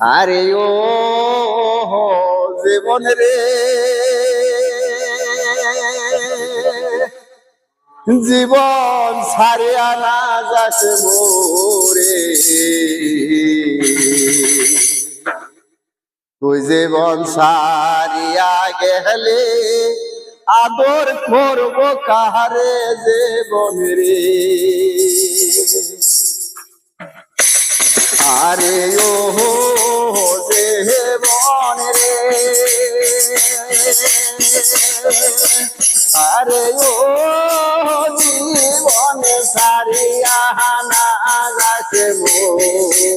আরে ও জীবন রে। জীবন ছাড়িয়া না যাচ্ছে মোরে। তুই জীবন সারিয়া গেলে আদর করব কাহারে জীবন রে। আরে ও হো দেহে বন রে। আরে ও জীবন সারিয়া না রাখব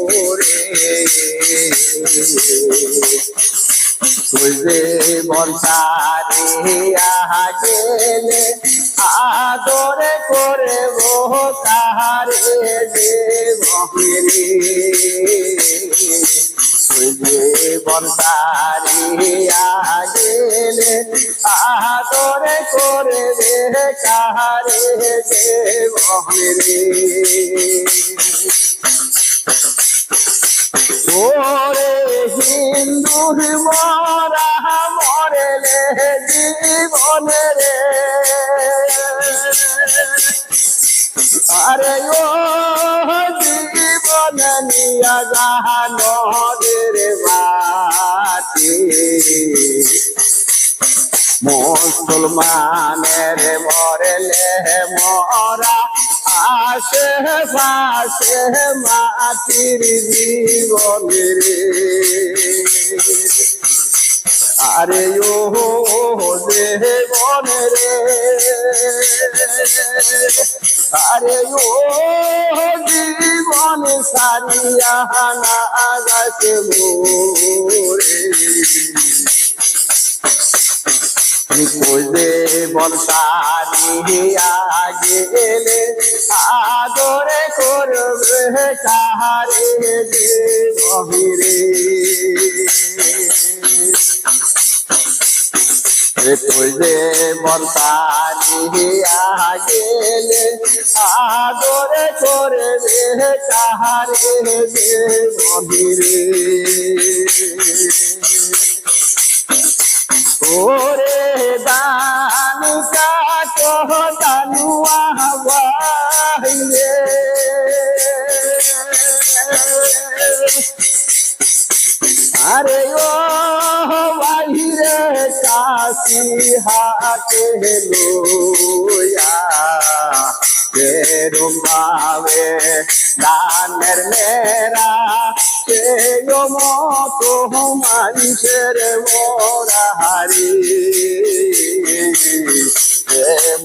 মোরে। তুই যে বর্ষারিয়া গেলে আদরে করে বো তাহারে তুই যে বর্ষারিয়া গেলে আদরে করে রে যে হিন্দুর মরা মরেলে জীবনে রে। আরে ও জীবন নিয়া জাহানো রে বাতি মুসলমানের মরলে মরা আসে পাশে মাটির জীবনের আরে ও জীবন রে আরে ও জীবন সারিয়া না আগাছে মোরে। নিকোজে বলতারিয়া গেলে আদরে করবে যে গভীরে নিকোজে বলতারিয়া গেলে আদরে করবে কাহারে যে আরে ও বাহিরে কাশি হাতে লোয়া কেরম ভাবে দানের মেরা, সে মতো মানুষের মোরা হারি।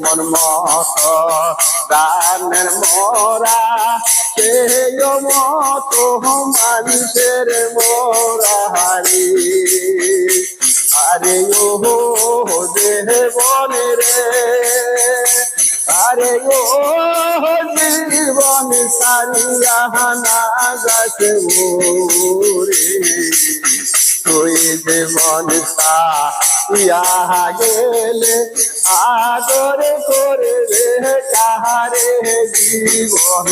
মন মত দানের মোরা সে মতো মানুষের মোরা হারি আরে ও দেহ বনে রে। আরে ও জীবন সারিয়া না ওরে। তুই জীবন সারিয়া গেলে আদর করে রে কাহারে জীবন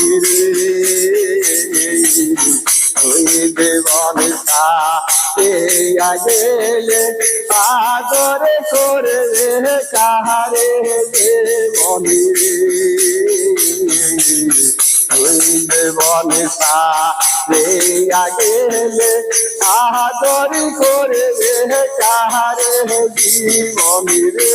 সারিয়া গেলে আদর করে কাহারে দেবন। সারিয়া গেলে আদর করে কাহারে জীবন রে